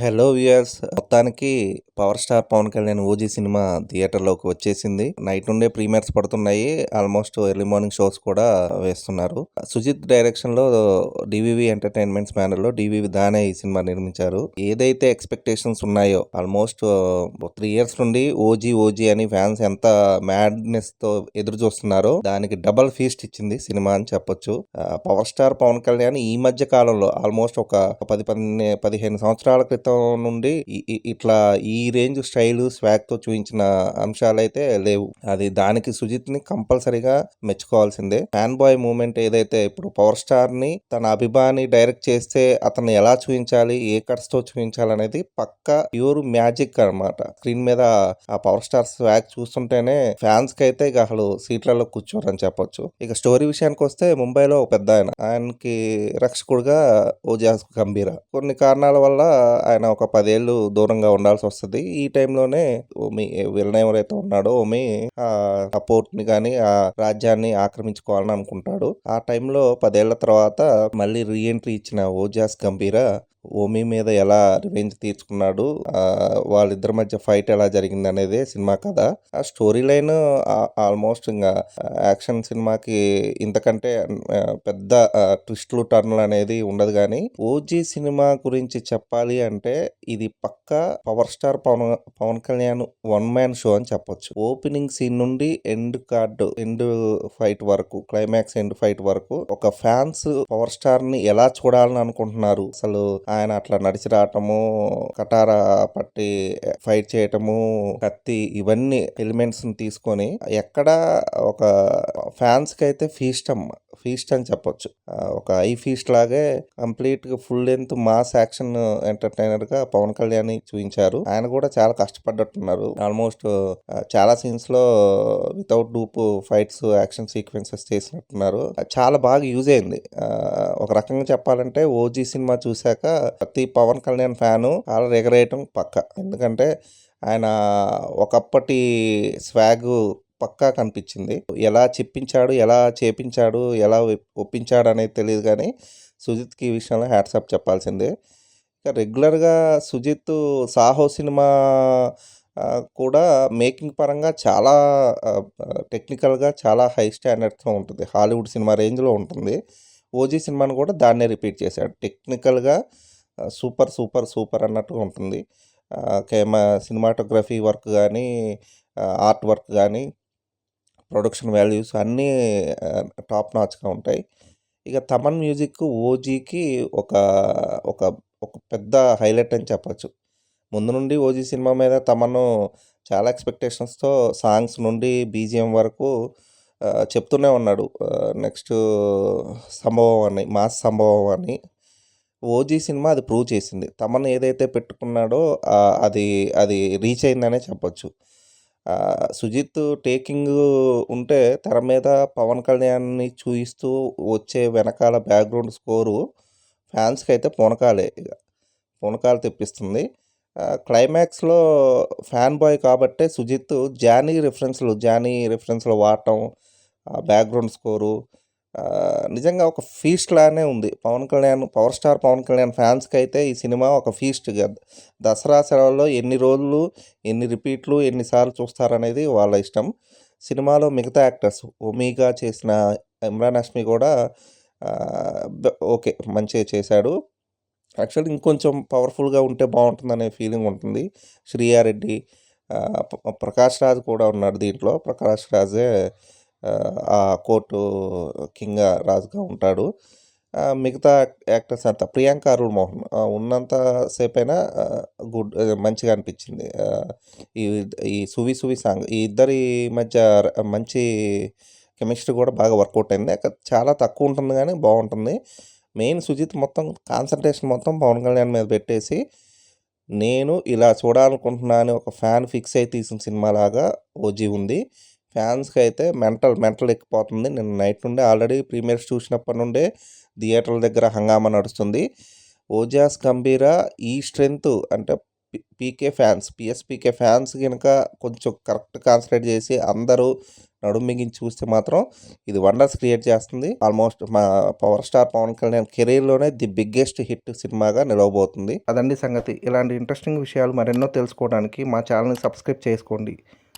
Hello viewers మొత్తానికి power star Pawan Kalyan OG cinema థియేటర్లోకి వచ్చేసింది. నైట్ నుండే ప్రీమియర్స్ పడుతున్నాయి. ఆల్మోస్ట్ ఎర్లీ మార్నింగ్ షోస్ కూడా వేస్తున్నారు. సుజిత్ డైరెక్షన్లో డివివి ఎంటర్టైన్మెంట్స్ బ్యానర్లో డివివి దానే ఈ సినిమా నిర్మించారు. ఏదైతే ఎక్స్పెక్టేషన్స్ ఉన్నాయో ఆల్మోస్ట్ త్రీ ఇయర్స్ నుండి ఓజీ ఓజీ అని ఫ్యాన్స్ ఎంత మ్యాడ్నెస్తో ఎదురు చూస్తున్నారో దానికి డబల్ ఫీస్ట్ ఇచ్చింది సినిమా అని చెప్పొచ్చు. పవర్ స్టార్ పవన్ కళ్యాణ్ ఈ మధ్య కాలంలో ఆల్మోస్ట్ ఒక పది పది పదిహేను సంవత్సరాల క్రితం నుండి ఇట్లా ఈ రేంజ్ స్టైల్ స్వాగ్తో చూపించిన అంశాలైతే లేవు. అది దానికి సుజిత్ని కంపల్సరీగా మెచ్చుకోవాల్సిందే. ఫ్యాన్ బాయ్ మూమెంట్ ఏదైతే ఇప్పుడు పవర్ స్టార్ని తన అభిమాని డైరెక్ట్ చేస్తే అతన్ని ఎలా చూపించాలి ఏ కట్స్తో చూపించాలి అనేది పక్క ప్యూర్ మ్యాజిక్ అన్నమాట. స్క్రీన్ మీద ఆ పవర్ స్టార్ స్వాగ్ చూస్తుంటేనే ఫ్యాన్స్కి అయితే ఇక అసలు సీట్లలో కూర్చోరని చెప్పొచ్చు. ఇక స్టోరీ విషయానికి వస్తే ముంబైలో ఒక పెద్ద ఆయన. ఆయనకి రక్షకుడుగా ఓజాస్ గంభీర. కొన్ని కారణాల వల్ల ఆయన ఒక పదేళ్ళు దూరంగా ఉండాల్సి వస్తుంది. ఈ టైంలోనే ఓమి విలన్ ఎవరైతే ఉన్నాడో ఓమి ఆ పోర్ట్ని కానీ ఆ రాజ్యాన్ని ఆక్రమించుకోవాలని అనుకుంటాడు. ఆ టైంలో పదేళ్ళ తర్వాత మళ్ళీ రీఎంట్రీ ఇచ్చిన ఓజాస్ గంభీర ఓమి మీద ఎలా రివెంజ్ తీర్చుకున్నాడు వాళ్ళిద్దరి మధ్య ఫైట్ ఎలా జరిగింది అనేది సినిమా కథ. ఆ స్టోరీ లైన్ ఆల్మోస్ట్ ఇంకా యాక్షన్ సినిమాకి ఇంతకంటే పెద్ద ట్విస్ట్లు టర్న్లు అనేది ఉండదు కానీ ఓజీ సినిమా గురించి చెప్పాలి అంటే ఇది పక్కా power star Pawan Pawan Kalyan one man show అని చెప్పొచ్చు. ఓపెనింగ్ సీన్ నుండి ఎండ్ కార్డు ఎండ్ ఫైట్ వరకు క్లైమాక్స్ ఎండ్ ఫైట్ వరకు ఒక ఫ్యాన్స్ పవర్ స్టార్ని ఎలా చూడాలని అనుకుంటున్నారు? అసలు ఆయన అట్లా నడిచి రావటము కటారా పట్టి ఫైట్ చేయటము కత్తి ఇవన్నీ ఎలిమెంట్స్ని తీసుకొని ఎక్కడ ఒక ఫ్యాన్స్కి అయితే ఫీస్ట్ ఫీస్ట్ అని చెప్పొచ్చు. ఒక ఐ ఫీస్ట్ లాగే కంప్లీట్గా ఫుల్ లెంత్ మాస్ యాక్షన్ ఎంటర్టైనర్గా పవన్ కళ్యాణ్ చూపించారు. ఆయన కూడా చాలా కష్టపడ్డట్టున్నారు. ఆల్మోస్ట్ చాలా సీన్స్లో without dupe fights action sequences చేసినట్టున్నారు. చాలా బాగా యూజ్ అయింది. ఒక రకంగా చెప్పాలంటే ఓజీ సినిమా చూశాక ప్రతి పవన్ కళ్యాణ్ ఫ్యాను కాళ్ళు ఎగరేయటం పక్క. ఎందుకంటే ఆయన ఒకప్పటి స్వాగ్ పక్కా కనిపించింది. ఎలా చెప్పించాడు ఎలా చేపించాడు ఎలా ఒప్పించాడు అనేది తెలియదు కానీ సుజిత్కి ఈ విషయంలో హ్యాట్సాప్ చెప్పాల్సిందే. ఇక రెగ్యులర్గా సుజిత్ సాహో సినిమా కూడా మేకింగ్ పరంగా చాలా టెక్నికల్గా చాలా హై స్టాండర్డ్స్లో ఉంటుంది. హాలీవుడ్ సినిమా రేంజ్లో ఉంటుంది. ఓజీ సినిమాను కూడా దాన్నే రిపీట్ చేశాడు. టెక్నికల్గా సూపర్ సూపర్ సూపర్ అన్నట్టుగా ఉంటుంది. కేమా సినిమాటోగ్రఫీ వర్క్ కానీ ఆర్ట్ వర్క్ కానీ ప్రొడక్షన్ వాల్యూస్ అన్నీ టాప్ నాచ్గా ఉంటాయి. ఇక తమన్ మ్యూజిక్ ఓజీకి ఒక ఒక ఒక పెద్ద హైలైట్ అని చెప్పచ్చు. ముందు నుండి ఓజీ సినిమా మీద తమను చాలా ఎక్స్పెక్టేషన్స్తో సాంగ్స్ నుండి బీజిఎం వరకు చెప్తూనే ఉన్నాడు. నెక్స్ట్ సంభవం అని మాస్ సంభవం అని. ఓజీ సినిమా అది ప్రూవ్ చేసింది. తమన్ ఏదైతే పెట్టుకున్నాడో అది అది రీచ్ అయిందనే చెప్పొచ్చు. సుజిత్ టేకింగ్ ఉంటే తెర మీద పవన్ కళ్యాణ్ని చూయిస్తూ వచ్చే వెనకాల బ్యాక్గ్రౌండ్ స్కోరు ఫ్యాన్స్కి అయితే పూనకాలే ఇక. పూనకాలు తెప్పిస్తుంది. క్లైమాక్స్లో ఫ్యాన్ బాయ్ కాబట్టే సుజిత్ జానీ రిఫరెన్స్లు జానీ రిఫరెన్స్లు వాడటం ఆ బ్యాక్గ్రౌండ్ స్కోరు నిజంగా ఒక ఫీస్ట్ లానే ఉంది. పవన్ కళ్యాణ్ పవర్ స్టార్ పవన్ కళ్యాణ్ ఫ్యాన్స్కి అయితే ఈ సినిమా ఒక ఫీస్ట్ దసరా సెలవుల్లో ఎన్ని రోజులు ఎన్ని రిపీట్లు ఎన్నిసార్లు చూస్తారనేది వాళ్ళ ఇష్టం. సినిమాలో మిగతా యాక్టర్స్ ఒమీగా చేసిన ఇమ్రాన్ హష్మి కూడా ఓకే మంచిగా చేశాడు. యాక్చువల్లీ ఇంకొంచెం పవర్ఫుల్గా ఉంటే బాగుంటుందనే ఫీలింగ్ ఉంటుంది. శ్రీయారెడ్డి ఆ, ప్రకాష్ రాజ్ కూడా ఉన్నాడు దీంట్లో. ప్రకాష్ రాజే ఆ, కోర్టు కింగ్ రాజుగా ఉంటాడు. మిగతా యాక్టర్స్ అంతా ప్రియాంక అరుణ్ మోహన్ ఉన్నంత సేపైనా గుడ్ మంచిగా అనిపించింది. ఈ ఈ సువి సువి సాంగ్ ఈ ఇద్దరి మధ్య మంచి కెమిస్ట్రీ కూడా బాగా వర్కౌట్ అయింది. అక్కడ చాలా తక్కువ ఉంటుంది కానీ బాగుంటుంది. మెయిన్ సుజిత్ మొత్తం కాన్సన్ట్రేషన్ మొత్తం పవన్ కళ్యాణ్ మీద పెట్టేసి నేను ఇలా చూడాలనుకుంటున్నాను ఒక ఫ్యాన్ ఫిక్స్ అయి తీసిన సినిమా లాగా ఓజీ ఉంది. ఫ్యాన్స్కి అయితే మెంటల్ మెంటల్ ఎక్కిపోతుంది. నేను నైట్ నుండి ఆల్రెడీ ప్రీమియర్స్ చూసినప్పటి నుండే థియేటర్ల దగ్గర హంగామా నడుస్తుంది. ఓజాస్ గంభీర ఈ స్ట్రెంగ్త్ అంటే పీకే ఫ్యాన్స్ పిఎస్పీకే ఫ్యాన్స్ కనుక కొంచెం కరెక్ట్ కాన్సన్ట్రేట్ చేసి అందరూ నడుము మిగించి చూస్తే మాత్రం ఇది వండర్స్ క్రియేట్ చేస్తుంది. ఆల్మోస్ట్ మా పవర్ స్టార్ పవన్ కళ్యాణ్ కెరీర్లోనే ది బిగ్గెస్ట్ హిట్ సినిమాగా నిలవబోతుంది. అదండి సంగతి. ఇలాంటి ఇంట్రెస్టింగ్ విషయాలు మరెన్నో తెలుసుకోవడానికి మా ఛానల్ని సబ్స్క్రైబ్ చేసుకోండి.